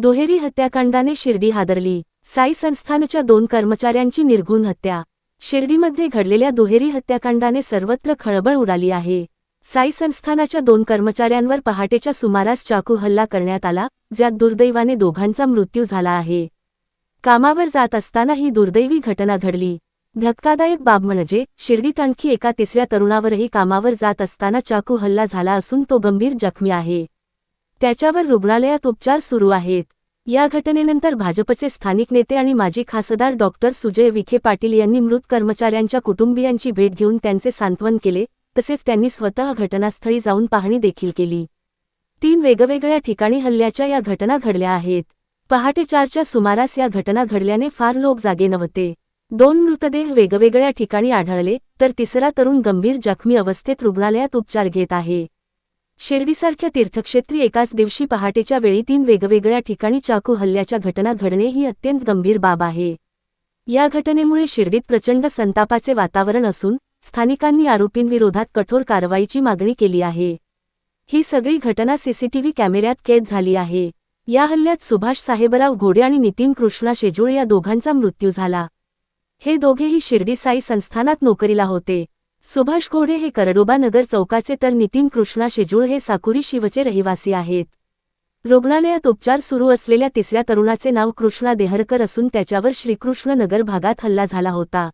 दुहेरी हत्याकांडाने शिर्डी हादरली. साई संस्थानच्या दोन कर्मचाऱ्यांची निर्घुण हत्या. शिर्डीमध्ये घडलेल्या दुहेरी हत्याकांडाने सर्वत्र खळबळ उडाली आहे. साई संस्थानाच्या दोन कर्मचाऱ्यांवर पहाटेच्या सुमारास चाकू हल्ला करण्यात आला ज्यात दुर्दैवाने दोघांचा मृत्यू झाला आहे. कामावर जात असताना ही दुर्दैवी घटना घडली. धक्कादायक बाब म्हणजे शिर्डीत आणखी एका तिसऱ्या तरुणावरही कामावर जात असताना चाकू हल्ला झाला असून तो गंभीर जखमी आहे. त्याच्यावर रुग्णालयात उपचार सुरू आहेत. या घटनेनंतर भाजपचे स्थानिक नेते आणि माजी खासदार डॉक्टर सुजय विखे पाटील यांनी मृत कर्मचाऱ्यांच्या कुटुंबियांची भेट घेऊन त्यांचे सांत्वन केले तसेच त्यांनी स्वतः घटनास्थळी जाऊन पाहणी देखील केली. तीन वेगवेगळ्या ठिकाणी हल्ल्याच्या या घटना घडल्या आहेत. पहाटे चारच्या सुमारास या घटना घडल्याने फार लोक जागे नव्हते. दोन मृतदेह वेगवेगळ्या ठिकाणी आढळले तर तिसरा तरुण गंभीर जखमी अवस्थेत रुग्णालयात उपचार घेत आहे. शिर्डीसारख्या तीर्थक्षेत्री एकाच दिवशी पहाटेच्या वेळी तीन वेगवेगळ्या ठिकाणी चाकू हल्ल्याच्या घटना घडणे ही अत्यंत गंभीर बाब आहे. या घटनेमुळे शिर्डीत प्रचंड संतापाचे वातावरण असून स्थानिकांनी आरोपींविरोधात कठोर कारवाईची मागणी केली आहे. ही सगळी घटना सीसीटीव्ही कॅमेऱ्यात कैद झाली आहे. या हल्ल्यात सुभाष साहेबराव घोडे आणि नितीन कृष्णा शेजूळ या दोघांचा मृत्यू झाला. हे दोघेही शिर्डी साई संस्थानात नोकरीला होते. सुभाष घोडे हे करडोबा नगर चौकाचे तर नितीन कृष्णा शेजूळ हे साकुरी शिवचे रहिवासी आहेत. रुग्णालयात उपचार सुरू असलेल्या तिसऱ्या तरुणाचे नाव कृष्णा देहरकर असून त्याच्यावर श्रीकृष्ण नगर भागात हल्ला झाला होता.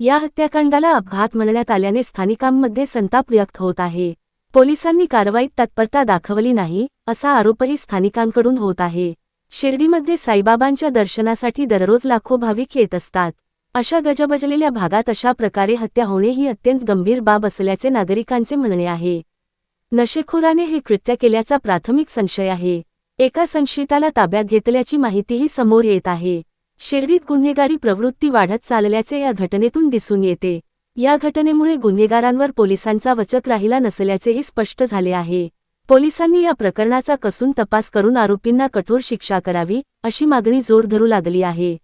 या हत्याकांडाला अपघात म्हणण्यात आल्याने स्थानिकांमध्ये संताप व्यक्त होत आहे. पोलिसांनी कारवाईत तत्परता दाखवली नाही असा आरोपही स्थानिकांकडून होत आहे. शिर्डीमध्ये साईबाबांच्या दर्शनासाठी दररोज लाखो भाविक येत असतात. अशा गजबजलेल्या भागात अशा प्रकारे हत्या होणे ही अत्यंत गंभीर बाब असल्याचे नागरिकांचे म्हणणे आहे. नशेखोराने हे कृत्य केल्याचा प्राथमिक संशय आहे. एका संशयिताला ताब्यात घेतल्याची माहितीही समोर येत आहे. शिर्डीत गुन्हेगारी प्रवृत्ती वाढत चालल्याचे या घटनेतून दिसून येते. या घटनेमुळे गुन्हेगारांवर पोलिसांचा वचक राहिला नसल्याचेही स्पष्ट झाले आहे. पोलिसांनी या प्रकरणाचा कसून तपास करून आरोपींना कठोर शिक्षा करावी अशी मागणी जोर धरू लागली आहे.